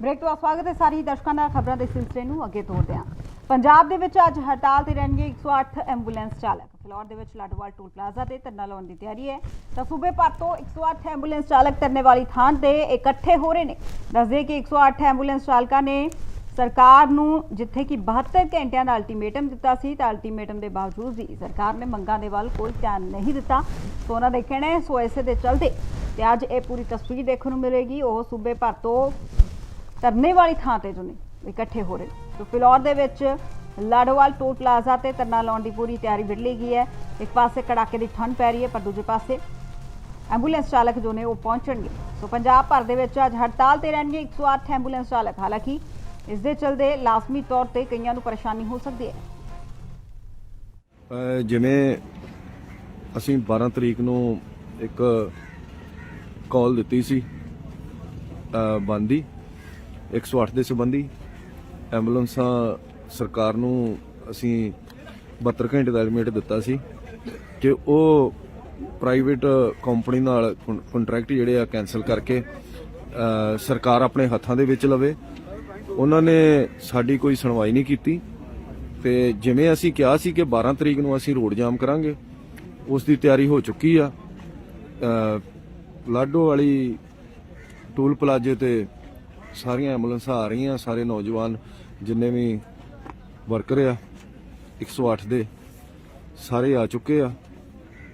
Break ਤੋਂ ਬਾਅਦ ਸਵਾਗਤ ਹੈ ਸਾਰੀ ਦਰਸ਼ਕਾਂ ਦਾ ਖਬਰਾਂ ਦੇ ਸਿਲਸਿਲੇ ਨੂੰ ਅੱਗੇ ਤੋਰਦੇ ਹਾਂ ਪੰਜਾਬ ਦੇ ਵਿੱਚ ਅੱਜ ਹੜਤਾਲ ਤੇ ਰਹਿਣਗੇ 108 ਐਂਬੂਲੈਂਸ ਚਾਲਕ। ਫਲੋਰ ਦੇ ਵਿੱਚ ਲਾਡੋਵਾਲ ਟੋਲ ਪਲਾਜ਼ਾ ਤੇ ਧਰਨਾ ਲਾਉਣ ਦੀ ਤਿਆਰੀ ਹੈ। ਤਾਂ ਸੂਬੇ ਭਰ ਤੋਂ 108 ਐਂਬੂਲੈਂਸ ਚਾਲਕ ਧਰਨੇ ਵਾਲੀ ਥਾਂ ਤੇ ਇਕੱਠੇ ਹੋ ਰਹੇ ਨੇ। ਦੱਸਦੇ ਕਿ 108 ਐਂਬੂਲੈਂਸ ਚਾਲਕਾਂ ਨੇ ਸਰਕਾਰ ਨੂੰ ਜਿੱਥੇ ਕਿ 72 ਘੰਟਿਆਂ ਦਾ ਅਲਟੀਮੇਟਮ ਦਿੱਤਾ ਸੀ, ਤਾਂ ਅਲਟੀਮੇਟਮ ਦੇ ਬਾਵਜੂਦ ਵੀ ਸਰਕਾਰ ਨੇ ਮੰਗਾਂ ਦੇ ਵੱਲ ਕੋਈ ਧਿਆਨ ਨਹੀਂ ਦਿੱਤਾ। ਸੋ ਉਹਨਾਂ ਦੇ ਕਹਿਣੇ ਸੋ ਇਸੇ ਦੇ ਚਲਦੇ ਤੇ ਅੱਜ ਇਹ ਪੂਰੀ ਤਸਵੀਰ ਦੇਖਣ ਨੂੰ ਮਿਲੇਗੀ। ਉਹ ਸੂਬੇ ਭਰ ਤੋਂ ਧਰਨੇ ਵਾਲੀ ਥਾਂ ਤੇ ਜੋ ਨੇ ਇਕੱਠੇ ਹੋ ਰਹੇ। ਸੋ ਫਿਲੌਰ ਦੇ ਵਿੱਚ ਲਾਡੋਵਾਲ ਟੋਲ ਪਲਾਜ਼ਾ ਤੇ ਧਰਨਾ ਲਾਉਣ ਦੀ ਪੂਰੀ ਤਿਆਰੀ ਵਿੱਢ ਲਈ ਗਈ ਹੈ। ਇੱਕ ਪਾਸੇ ਕੜਾਕੇ ਦੀ ਠੰਡ ਪੈ ਰਹੀ ਹੈ, ਪਰ ਦੂਜੇ ਪਾਸੇ ਐਂਬੂਲੈਂਸ ਚਾਲਕ ਜੋ ਨੇ ਉਹ ਪਹੁੰਚਣਗੇ। ਸੋ ਪੰਜਾਬ ਭਰ ਦੇ ਵਿੱਚ ਅੱਜ ਹੜਤਾਲ ਤੇ ਰਹਿਣਗੇ 108 ਐਂਬੂਲੈਂਸ ਚਾਲਕ। ਹਾਲਾਂਕਿ ਇਸ ਦੇ ਚਲਦੇ ਲਾਜ਼ਮੀ ਤੌਰ ਤੇ ਕਈਆਂ ਨੂੰ ਪਰੇਸ਼ਾਨੀ ਹੋ ਸਕਦੀ ਹੈ। ਜਿਵੇਂ ਅਸੀਂ 12 ਤਰੀਕ ਨੂੰ ਇੱਕ ਕਾਲ ਦਿੱਤੀ ਸੀ ਅਹ 108 ਦੇ ਸੰਬੰਧੀ ਐਂਬੂਲੈਂਸਾਂ ਸਰਕਾਰ ਨੂੰ ਅਸੀਂ 72 ਘੰਟੇ ਦਾ ਲਿਮਿਟ ਦਿੱਤਾ ਸੀ ਕਿ ਉਹ ਪ੍ਰਾਈਵੇਟ ਕੰਪਨੀ ਨਾਲ ਕੰਟਰੈਕਟ ਜਿਹੜੇ ਆ ਕੈਨਸਲ ਕਰਕੇ ਸਰਕਾਰ ਆਪਣੇ ਹੱਥਾਂ ਦੇ ਵਿੱਚ ਲਵੇ। ਉਹਨਾਂ ਨੇ ਸਾਡੀ ਕੋਈ ਸੁਣਵਾਈ ਨਹੀਂ ਕੀਤੀ ਤੇ ਜਿਵੇਂ ਅਸੀਂ ਕਿਹਾ ਸੀ ਕਿ 12 ਤਰੀਕ ਨੂੰ ਅਸੀਂ ਰੋਡ ਜਾਮ ਕਰਾਂਗੇ, ਉਸ ਦੀ ਤਿਆਰੀ ਹੋ ਚੁੱਕੀ ਆ। ਲਾਡੋ ਵਾਲੀ ਟੂਲ ਪਲਾਜ਼ੇ ਤੇ ਸਾਰੀਆਂ ਐਂਬੂਲੈਂਸਾਂ ਆ ਰਹੀਆਂ, ਸਾਰੇ ਨੌਜਵਾਨ ਜਿੰਨੇ ਵੀ ਵਰਕਰ ਆ 108 ਦੇ, ਸਾਰੇ ਆ ਚੁੱਕੇ ਆ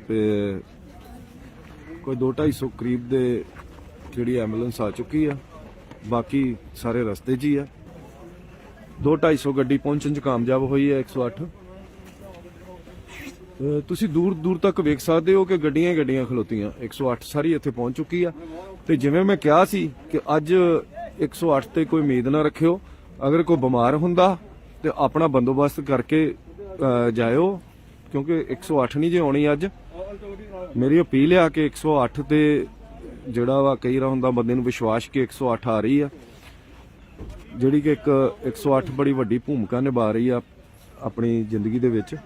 ਤੇ ਕੋਈ 2-250 ਕਰੀਬ ਦੇ ਜਿਹੜੀ ਐਂਬੂਲੈਂਸ ਆ ਚੁੱਕੀ ਆ, ਬਾਕੀ ਸਾਰੇ ਰਸਤੇ 'ਚ ਹੀ ਆ। 2-250 ਗੱਡੀ ਪਹੁੰਚਣ 'ਚ ਕਾਮਯਾਬ ਹੋਈ ਹੈ 108 ਅਹ ਤੁਸੀਂ ਦੂਰ ਦੂਰ ਤੱਕ ਵੇਖ ਸਕਦੇ ਹੋ ਕਿ ਗੱਡੀਆਂ ਹੀ ਗੱਡੀਆਂ ਖਲੋਤੀਆਂ 108 ਸਾਰੀ ਇੱਥੇ ਪਹੁੰਚ ਚੁੱਕੀ ਆ। ਤੇ ਜਿਵੇਂ ਮੈਂ ਕਿਹਾ ਸੀ ਕਿ ਅੱਜ 108 ਤੇ ਕੋਈ ਉਮੀਦ ਨਾ ਰੱਖਿਓ। ਅਗਰ ਕੋਈ ਬਿਮਾਰ ਹੁੰਦਾ ਤੇ ਆਪਣਾ ਬੰਦੋਬਸਤ ਕਰਕੇ ਅਹ, ਜਾਇਓ ਕਿਉਂਕਿ 108 ਨਹੀਂ ਜੇ ਆਉਣੀ ਅੱਜ। ਮੇਰੀ ਅਪੀਲ ਆ ਕਿ 108 ਤੇ ਜਿਹੜਾ ਵਾ ਕਈ ਵਾਰ ਹੁੰਦਾ ਬੰਦੇ ਨੂੰ ਵਿਸ਼ਵਾਸ ਕਿ 108 ਆ ਰਹੀ ਆ। ਜਿਹੜੀ ਕਿ ਇੱਕ 108 ਬੜੀ ਵੱਡੀ ਭੂਮਿਕਾ ਨਿਭਾ ਰਹੀ ਆ ਆਪਣੀ ਜ਼ਿੰਦਗੀ ਦੇ ਵਿੱਚ।